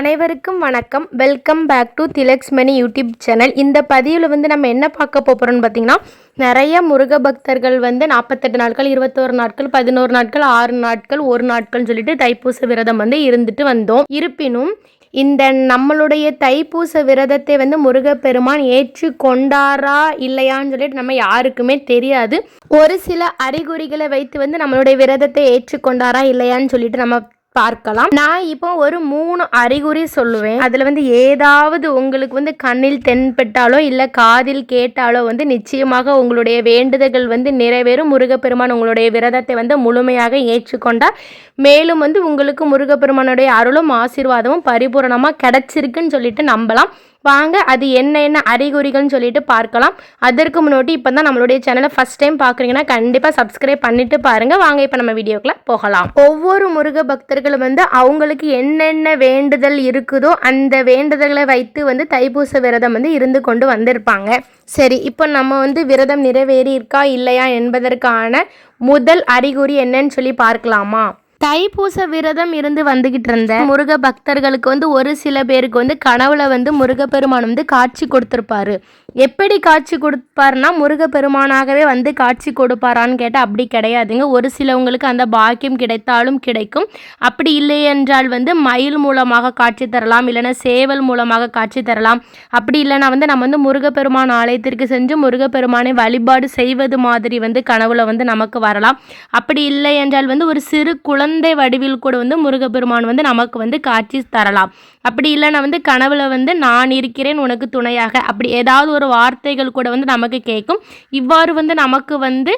அனைவருக்கும் வணக்கம். Welcome back to Tilaks Mani YouTube channel இந்த பதிவில் வந்து நம்ம என்ன பார்க்க போகிறோம்னு பார்த்தீங்கன்னா நிறைய முருக பக்தர்கள் வந்து நாற்பத்தெட்டு நாட்கள் இருபத்தோரு நாட்கள் பதினோரு நாட்கள் ஆறு நாட்கள் ஒரு நாட்கள்னு சொல்லிட்டு தைப்பூச விரதம் வந்து இருந்துட்டு வந்தோம். இருப்பினும் இந்த நம்மளுடைய தைப்பூச விரதத்தை வந்து முருகப்பெருமான் ஏற்று கொண்டாரா இல்லையான்னு சொல்லிட்டு நம்ம யாருக்குமே தெரியாது. ஒரு சில அறிகுறிகளை வைத்து வந்து நம்மளுடைய விரதத்தை ஏற்றுக்கொண்டாரா இல்லையான்னு சொல்லிட்டு நம்ம பார்க்கலாம். நான் இப்போ ஒரு மூணு அறிகுறி சொல்லுவேன். அதில் வந்து ஏதாவது உங்களுக்கு வந்து கண்ணில் தென்பட்டாலோ இல்லை காதில் கேட்டாலோ வந்து நிச்சயமாக உங்களுடைய வேண்டுதல்கள் வந்து நிறைவேறும். முருகப்பெருமான் உங்களுடைய விரதத்தை வந்து முழுமையாக ஏற்றுக்கொண்டார். மேலும் வந்து உங்களுக்கு முருகப்பெருமானுடைய அருளும் ஆசீர்வாதமும் பரிபூரணமாக கிடச்சிருக்குன்னு சொல்லிட்டு நம்பலாம். வாங்க அது என்ன என்ன அறிகுறிகள்னு சொல்லிட்டு பார்க்கலாம். அதற்கு முன்னாடி இப்போ தான் நம்மளுடைய சேனலை ஃபஸ்ட் டைம் பார்க்குறீங்கன்னா கண்டிப்பாக சப்ஸ்கிரைப் பண்ணிட்டு பாருங்க. வாங்க இப்போ நம்ம வீடியோக்குள்ள போகலாம். ஒவ்வொரு முருக பக்தர்களும் வந்து அவங்களுக்கு என்னென்ன வேண்டுதல் இருக்குதோ அந்த வேண்டுதல்களை வைத்து வந்து தைப்பூச விரதம் வந்து இருந்து கொண்டு வந்திருப்பாங்க. சரி இப்போ நம்ம வந்து விரதம் நிறைவேறி இருக்கா இல்லையா என்பதற்கான முதல் அறிகுறி என்னன்னு சொல்லி பார்க்கலாமா? தைப்பூச விரதம் இருந்து வந்துகிட்டு இருந்த முருக பக்தர்களுக்கு வந்து ஒரு சில பேருக்கு வந்து கனவுல வந்து முருகப்பெருமான் வந்து காட்சி கொடுத்துருப்பாரு. எப்படி காட்சி கொடுப்பாருன்னா முருகப்பெருமானாகவே வந்து காட்சி கொடுப்பாரான்னு கேட்டால் அப்படி கிடையாதுங்க. ஒரு சிலவங்களுக்கு அந்த பாக்கியம் கிடைத்தாலும் கிடைக்கும். அப்படி இல்லை என்றால் வந்து மயில் மூலமாக காட்சி தரலாம் இல்லைன்னா சேவல் மூலமாக காட்சி தரலாம். அப்படி இல்லைன்னா வந்து நம்ம வந்து முருகப்பெருமான் ஆலயத்திற்கு சென்று முருகப்பெருமானை வழிபாடு செய்வது மாதிரி வந்து கனவுல வந்து நமக்கு வரலாம். அப்படி இல்லை என்றால் வந்து ஒரு சிறு குழந்தை வடிவில் கூட வந்து முருகப்பெருமான் வந்து நமக்கு வந்து காட்சி தரலாம். அப்படி இல்லைன்னா வந்து கனவுல வந்து நான் இருக்கிறேன் உனக்கு துணையாக. அப்படி ஏதாவது ஒரு வார்த்தைகள் கூட வந்து நமக்கு கேட்கும். இவ்வாறு வந்து நமக்கு வந்து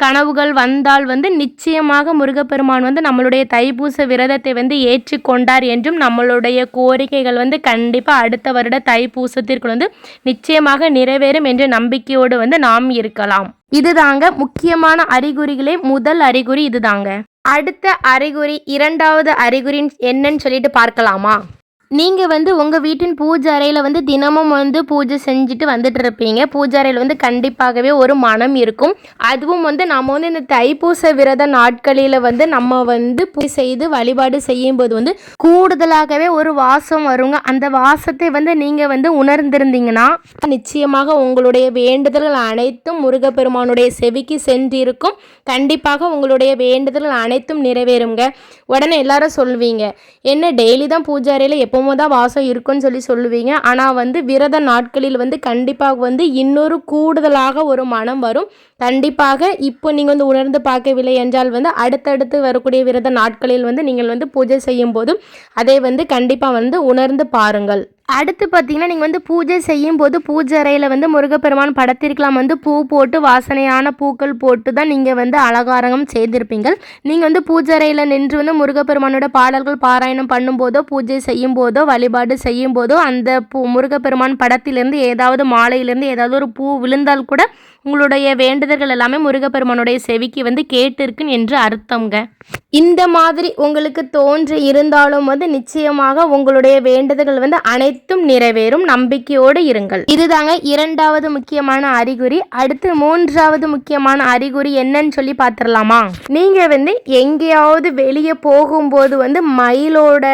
கனவுகள் வந்தால் வந்து நிச்சயமாக முருகப்பெருமான் வந்து நம்மளுடைய தைப்பூச விரதத்தை வந்து ஏற்றுக்கொண்டார் என்றும் நம்மளுடைய கோரிக்கைகள் வந்து கண்டிப்பாக அடுத்த வருட தைப்பூசத்திற்கு வந்து நிச்சயமாக நிறைவேறும் என்ற நம்பிக்கையோடு வந்து நாம் இருக்கலாம். இதுதாங்க முக்கியமான அறிகுறிகளே முதல் அறிகுறி இதுதாங்க. அடுத்த அறிகுறி இரண்டாவது அறிகுறி என்னன்னு சொல்லிட்டு பார்க்கலாமா? நீங்கள் வந்து உங்கள் வீட்டின் பூஜை அறையில் வந்து தினமும் வந்து பூஜை செஞ்சுட்டு வந்துட்டு இருப்பீங்க பூஜை அறையில் வந்து கண்டிப்பாகவே ஒரு மனம் இருக்கும். அதுவும் வந்து நம்ம வந்து இந்த தைப்பூச விரத நாட்களில் வந்து நம்ம வந்து பூஜை செய்து வழிபாடு செய்யும்போது வந்து கூடுதலாகவே ஒரு வாசம் வருங்க. அந்த வாசத்தை வந்து நீங்கள் வந்து உணர்ந்திருந்தீங்கன்னா நிச்சயமாக உங்களுடைய வேண்டுதல்கள் அனைத்தும் முருகப்பெருமானுடைய செவிக்கு சென்றிருக்கும். கண்டிப்பாக உங்களுடைய வேண்டுதல்கள் அனைத்தும் நிறைவேறுங்க. உடனே எல்லாரும் சொல்லுவீங்க என்ன டெய்லி தான் பூஜை அறையில் எப்போவும் தான் வாசம் இருக்குன்னு சொல்லி சொல்லுவீங்க. ஆனால் வந்து விரத நாட்களில் வந்து கண்டிப்பாக வந்து இன்னொரு கூடுதலாக ஒரு மனம் வரும். கண்டிப்பாக இப்போ நீங்கள் வந்து உணர்ந்து பார்க்கவில்லை என்றால் வந்து அடுத்தடுத்து வரக்கூடிய விரத நாட்களில் வந்து நீங்கள் வந்து பூஜை செய்யும் போதும் அதை வந்து கண்டிப்பாக வந்து உணர்ந்து பாருங்கள். அடுத்து பார்த்தீங்கன்னா நீங்கள் வந்து பூஜை செய்யும் போது பூஜை அறையில் வந்து முருகப்பெருமான் படத்திற்கெல்லாம் வந்து பூ போட்டு வாசனையான பூக்கள் போட்டு தான் நீங்கள் வந்து அலங்காரம் செய்திருப்பீங்க. நீங்கள் வந்து பூஜை அறையில் நின்று வந்து முருகப்பெருமானோட பாடல்கள் பாராயணம் பண்ணும்போதோ பூஜை செய்யும் போதோ வழிபாடு செய்யும் போதோ அந்த பூ முருகப்பெருமான் படத்திலேருந்து ஏதாவது மாலையிலேருந்து ஏதாவது ஒரு பூ விழுந்தால் கூட உங்களுடைய வேண்டுதல்கள் எல்லாமே முருகப்பெருமானுடைய செவிக்கு வந்து கேட்டிருக்குன்னு என்று அர்த்தம்ங்க. இந்த மாதிரி உங்களுக்கு தோன்றி இருந்தாலும் வந்து நிச்சயமாக உங்களுடைய வேண்டுதல்கள் வந்து அனைத்தும் நிறைவேறும். நம்பிக்கையோடு இருங்கள். இதுதாங்க இரண்டாவது முக்கியமான அறிகுறி. அடுத்து மூன்றாவது முக்கியமான அறிகுறி என்னன்னு சொல்லி பார்த்துடலாமா? நீங்க வந்து எங்கேயாவது வெளியே போகும்போது வந்து மயிலோட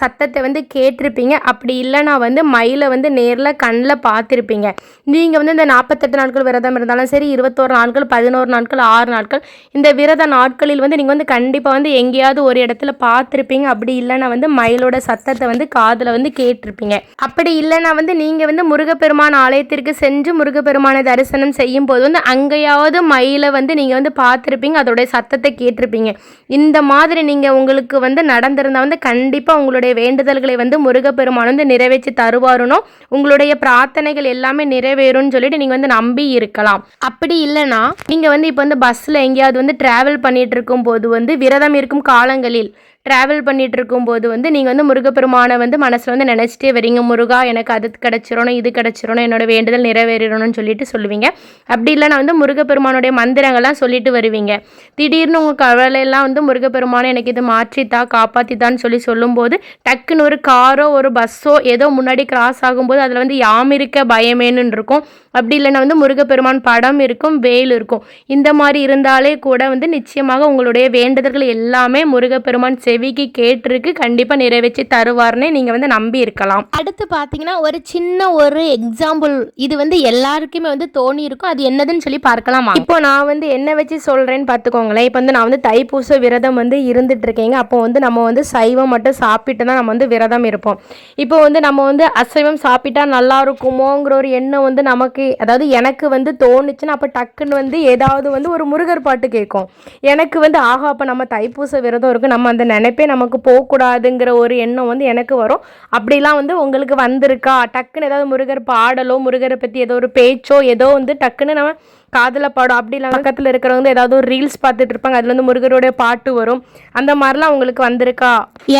சத்தத்தை வந்து கேட்டிருப்பீங்க. அப்படி இல்லைன்னா வந்து மயிலை வந்து நேரில் கண்ணில் பார்த்துருப்பீங்க. நீங்கள் வந்து இந்த நாற்பத்தெட்டு நாட்கள் விரதம் இருந்தாலும் சரி இருபத்தோரு நாட்கள் பதினோரு நாட்கள் ஆறு நாட்கள். இந்த விரத நாட்களில் வந்து நீங்கள் வந்து கண்டிப்பாக வந்து எங்கேயாவது ஒரு இடத்துல பார்த்துருப்பீங்க. அப்படி இல்லைன்னா வந்து மயிலோட சத்தத்தை வந்து காதில் வந்து கேட்டிருப்பீங்க. அப்படி இல்லைன்னா வந்து நீங்கள் வந்து முருகப்பெருமான் ஆலயத்திற்கு சென்று முருகப்பெருமானை தரிசனம் செய்யும் போது வந்து அங்கேயாவது மயிலை வந்து நீங்கள் வந்து பார்த்துருப்பீங்க. அதோடைய சத்தத்தை கேட்டிருப்பீங்க. இந்த மாதிரி நீங்கள் உங்களுக்கு வந்து நடந்திருந்தால் வந்து கண்டிப்பாக உங்களுடைய வேண்டுதல்களை வந்து முருகப்பெருமான் வந்து நிறைவேற்றி தருவாருனோ உங்களுடைய பிரார்த்தனைகள் எல்லாமே நிறைவேறும்னு சொல்லிட்டு நீங்கள் வந்து நம்பி இருக்கலாம். அப்படி இல்லைன்னா நீங்கள் வந்து இப்போ வந்து பஸ்ஸில் எங்கேயாவது வந்து ட்ராவல் பண்ணிட்டு இருக்கும்போது வந்து விரதம் இருக்கும் காலங்களில் ட்ராவல் பண்ணிட்டு இருக்கும்போது வந்து நீங்கள் வந்து முருகப்பெருமானை வந்து மனசில் வந்து நினச்சிட்டே வரீங்க. முருகா எனக்கு அது கிடச்சிரணும் இது கிடச்சிரணும் என்னோட வேண்டுதல் நிறைவேறணும்னு சொல்லிட்டு சொல்லுவீங்க. அப்படி இல்லைனா வந்து முருகப்பெருமானுடைய மந்திரங்கள்லாம் சொல்லிட்டு வருவீங்க. திடீர்னு உங்கள் கவலையெல்லாம் வந்து முருகப்பெருமானை எனக்கு இது மாற்றித்தா காப்பாற்றித்தான்னு சொல்லி சொல்லும்போது டக்குன்னு ஒரு காரோ ஒரு பஸ்ஸோ ஏதோ முன்னாடி கிராஸ் ஆகும்போது அதில் வந்து யாம் இருக்க பயமேன்னு இருக்கும். அப்படி இல்லைன்னா வந்து முருகப்பெருமான் படம் இருக்கும் வேல் இருக்கும். இந்த மாதிரி இருந்தாலே கூட வந்து நிச்சயமாக உங்களுடைய வேண்டுதல்கள் எல்லாமே முருகப்பெருமான் செ செவிக்கு கேட்டிருக்கு கண்டிப்பாக நிறைவேற்றி தருவார்னு நீங்கள் வந்து நம்பி இருக்கலாம். அடுத்து பார்த்தீங்கன்னா ஒரு சின்ன ஒரு எக்ஸாம்பிள் இது வந்து எல்லாருக்குமே வந்து தோணி இருக்கும் அது என்னதுன்னு சொல்லி பார்க்கலாம் இப்போ நான் வந்து என்ன வச்சு சொல்கிறேன்னு பார்த்துக்கோங்களேன் இப்போ வந்து நான் வந்து தைப்பூச விரதம் வந்து இருந்துட்டு இருக்கேங்க அப்போ வந்து நம்ம வந்து சைவம் மட்டும் சாப்பிட்டு தான் நம்ம வந்து விரதம் இருப்போம். இப்போ வந்து நம்ம வந்து அசைவம் சாப்பிட்டா நல்லா இருக்குமோங்கிற ஒரு எண்ணம் வந்து நமக்கு அதாவது எனக்கு வந்து தோணுச்சுன்னா அப்போ டக்குன்னு வந்து ஏதாவது வந்து ஒரு முருகர் பாட்டு கேட்கும். எனக்கு வந்து ஆஹா அப்போ நம்ம தைப்பூச விரதம் இருக்கும் நம்ம அந்த நினைப்பே நமக்கு போகக்கூடாதுங்கிற ஒரு எண்ணம் வந்து எனக்கு வரும். அப்படிலாம் வந்து உங்களுக்கு வந்திருக்கா? டக்குன்னு ஏதாவது முருகர் பாடலோ முருகரை பற்றி ஏதோ ஒரு பேச்சோ ஏதோ வந்து டக்குன்னு நம்ம காதில் பாடும் அப்படி இல்லை பக்கத்தில் இருக்கிறவங்க ஏதாவது ஒரு ரீல்ஸ் பார்த்துட்டு இருப்பாங்க. அதில் வந்து முருகருடைய பாட்டு வரும். அந்த மாதிரிலாம் உங்களுக்கு வந்திருக்கா?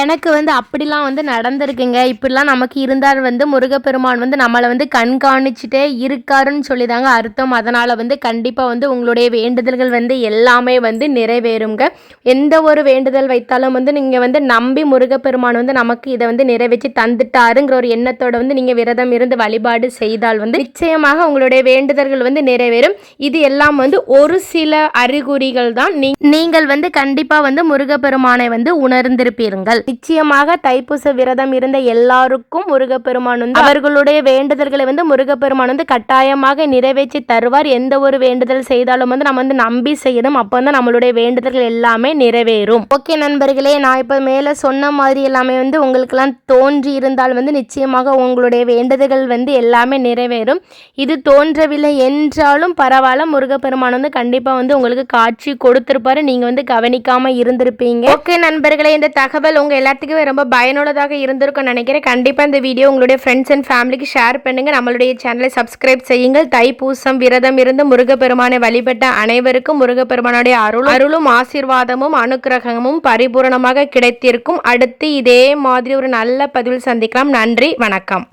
எனக்கு வந்து அப்படிலாம் வந்து நடந்திருக்குங்க. இப்படிலாம் நமக்கு இருந்தால் வந்து முருகப்பெருமான் வந்து நம்மளை வந்து கண்காணிச்சுட்டே இருக்காருன்னு சொல்லி தாங்க அர்த்தம். அதனால் வந்து கண்டிப்பாக வந்து உங்களுடைய வேண்டுதல்கள் வந்து எல்லாமே வந்து நிறைவேறுங்க. எந்த ஒரு வேண்டுதல் வைத்தாலும் வந்து நீங்கள் வந்து நம்பி முருகப்பெருமான் வந்து நமக்கு இதை வந்து நிறைவேற்றி தந்துட்டாருங்கிற ஒரு எண்ணத்தோட வந்து நீங்கள் விரதம் இருந்து வழிபாடு செய்தால் வந்து நிச்சயமாக உங்களுடைய வேண்டுதல்கள் வந்து நிறைவேறும். இது எல்லாம் வந்து ஒரு சில அறிகுறிகள் தான். நீ- நீங்கள் வந்து கண்டிப்பா வந்து முருகப்பெருமானை வந்து உணர்ந்திருப்பீர்கள். நிச்சயமாக தைப்பூச விரதம் இருந்த எல்லாருக்கும் முருகப்பெருமான் வந்து அவர்களுடைய வேண்டுதல்களை வந்து முருகப்பெருமான் வந்து கட்டாயமாக நிறைவேற்றி தருவார். எந்த ஒரு வேண்டுதல் செய்தாலும் வந்து நம்ம வந்து நம்பி செய்யணும். அப்போ வந்து நம்மளுடைய வேண்டுதல்கள் எல்லாமே நிறைவேறும். ஓகே நண்பர்களே நான் இப்போ மேலே சொன்ன மாதிரி எல்லாமே வந்து உங்களுக்கெல்லாம் தோன்றி இருந்தால் வந்து நிச்சயமாக உங்களுடைய வேண்டுதல்கள் வந்து எல்லாமே நிறைவேறும். இது தோன்றவில்லை என்றாலும் பரவாயில்ல. முருகப்பெருமான் வந்து கண்டிப்பாக வந்து உங்களுக்கு காட்சி கொடுத்துருப்பாரு. நீங்கள் வந்து கவனிக்காமல் இருந்திருப்பீங்க. ஓகே நண்பர்களே இந்த தகவல் உங்கள் எல்லாத்துக்குமே ரொம்ப பயனுள்ளதாக இருந்திருக்கும் நினைக்கிறேன். கண்டிப்பாக இந்த வீடியோ உங்களுடைய ஃப்ரெண்ட்ஸ் அண்ட் ஃபேமிலிக்கு ஷேர் பண்ணுங்கள் நம்மளுடைய சேனலை சப்ஸ்கிரைப் செய்யுங்கள். தைப்பூசம் விரதம் இருந்து முருகப்பெருமானை வழிபட்ட அனைவருக்கும் முருகப்பெருமானுடைய அருளும் அருளும் ஆசீர்வாதமும் அனுக்கிரகமும் பரிபூரணமாக கிடைத்திருக்கும். அடுத்து இதே மாதிரி ஒரு நல்ல பதிவில் சந்திக்கலாம். நன்றி வணக்கம்.